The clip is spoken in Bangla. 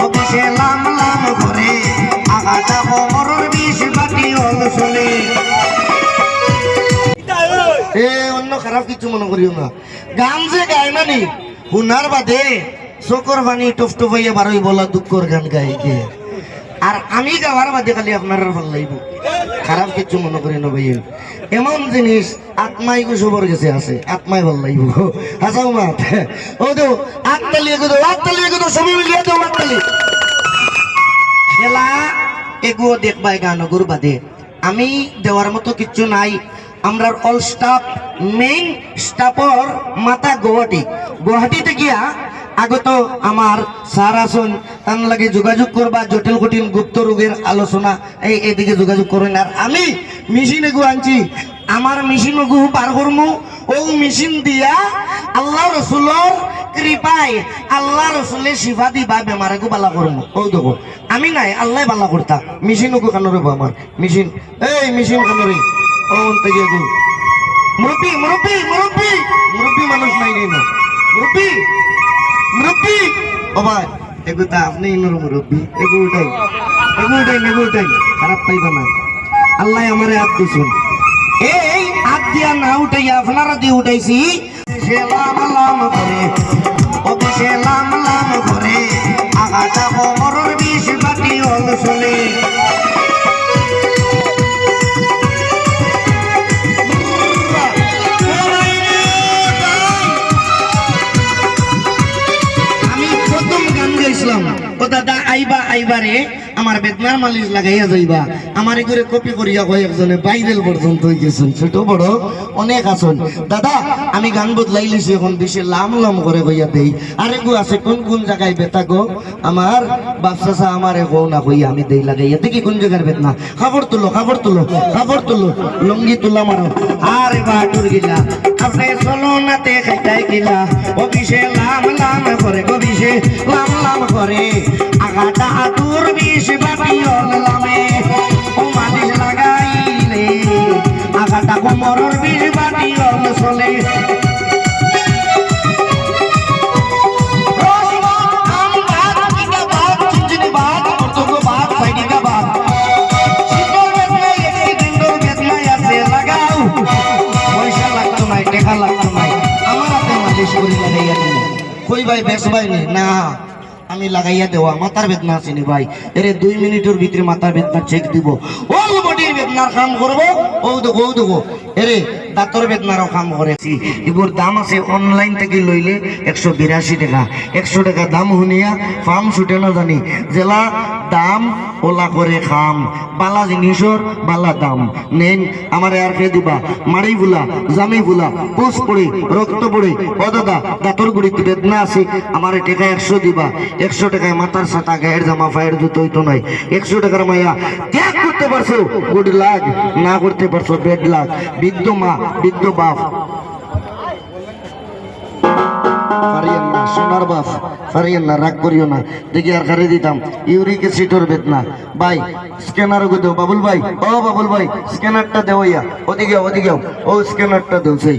অফিসে লাম লাম করে আগাটা হল চলে এ, অন্য খারাপ কিছু মনে করিও না। গান যে গায় না নি হুনার বাদে চকর পানি টফ টফাইয়া বারোই বলা দুঃখর গান গাইকে আর আমি গাওয়ার বাদে খালি আপনার ভালো লাগবে। খারাপ কিছু মনে করি না ভাই এমন জিনিস আত্মাই গো সবর গেছে আছে আত্মাই ভালো লাগবে। হাসাও মাত ও দো আত্মালি এগো দো আত্মালি এগো দো সবই মিলিয়ে দো আত্মালি খেলা এগুলো দেখবাই গানগুর বাদে। আমি দেওয়ার মতো কিচ্ছু নাই। আমরা অল স্টাফ মেইন স্টাফর মাথা গুয়াহাটি। গুয়াহাটিতে গিয়া আগত আমার স্যার আসুন তার লাগে যোগাযোগ করবা, জটিল কঠিন গুপ্ত রোগের আলোচনা। এই এদিকে যোগাযোগ করেন। আর আমি মেশিন এগু আনছি। আমার মেশিন এগু পার করমু। ও মেশিন দিয়া আল্লাহ রসুলর কৃপায় আল্লাহ রসুলের শিফা দিবা, বেমারে গো বালা করমু। ও দেখো, আমি নাই, আল্লাহ বালা করতা। মেশিন ওগু কানো রেবো আমার? মেশিন, এই মেশিন কানো রে? ও থেকে গু মুরব্বী মানুষ নাই না মুরব্বী মুরব্বী। ও ভাই। এগুতা আপনি ইনোর মুরব্বী এগু উঠাই এগু উঠাই এগু উঠাই খারাপ পাইব না। আল্লাহ আমারে হাত দিছুন। এই হাত দিয়া না উঠাইয়া আপনারা দিয়ে উঠাইছি। সে লাম লাম করে অফিসে লাম লাম করে। ও দাদা, আইবা আইবারে আমার বেদনার মালিশ লাগাইয়া যাইবা। আমার করে কপি করিয়া কয় একজনে বাইরেল পর্যন্ত হয়ে গেছেন, ছোট বড়, অনেক আছেন। দাদা, আমি গান বদলাই লিছি এখন, বেশি লাম লাম করে কইয়া দেই। আরে গো, আছে কোন কোন জায়গায় বেতা গো? আমার বাপসা আমার গো না কইয়া আমি দেই লাগাইয়া। দেখি কোন জায়গার বেদনা। খাবার তুলো খাবার তুলো খাবার তুলো, লঙ্গি তুলা মারো। আরে বাটুর গিলা আপনি চলো নাতে খাইতাই গিলা। অফিসে লাম লাম করে গবিসে লাম লাম করে। আগাটা আতুর বিষ বাটি লামে ও মালিশ লাগাইলে, আগাটা কোমরের বিষ বাটি চলে কই ভাই, বেশ ভাই না, আমি লাগাইয়া দেওয়া, মাথার বেদনা আসেনি ভাই। এরে দুই মিনিটের ভিতরে মাথার বেদনা চেক দিব। ওল বডির বেদনার কাম করব ও দেখো ও দেখো এরে, দাঁতর বেদনারও কাম করেছি এগুলোর দাম আছে অনলাইন থেকে লইলে একশো বিরাশি টাকা। একশো টাকা দাম শুনিয়া ফার্ম ছুটে না জানি। জেলা দাম, ওলা করে খাম। বালা জিনিসর বালা দাম। নেন, আমার আর খেয়ে দিবা? মারি বুলা জামি বুলা পোষ পড়ে, রক্ত পড়ে। ও দাদা, দাঁতর গুড়িতে বেদনা আছে। আমার টাকা একশো দিবা। একশো টাকায় মাথার সাতা গায়ের জামা, ফায়ের জুতো হইতো নাই। একশো টাকার মাইয়া ত্যাগ করতে পারছ? গুড লাগ না করতে পারছ বেড লাগ বৃদ্ধ মা, বৃদ্ধ বাপ। বেতনা ভাই স্ক্যানার দেও। বাবুল ভাই, ও বাবুল ভাই স্ক্যানারটা দেওয়া ওদিকে ওদিকে ও স্ক্যানারটা দেও সেই।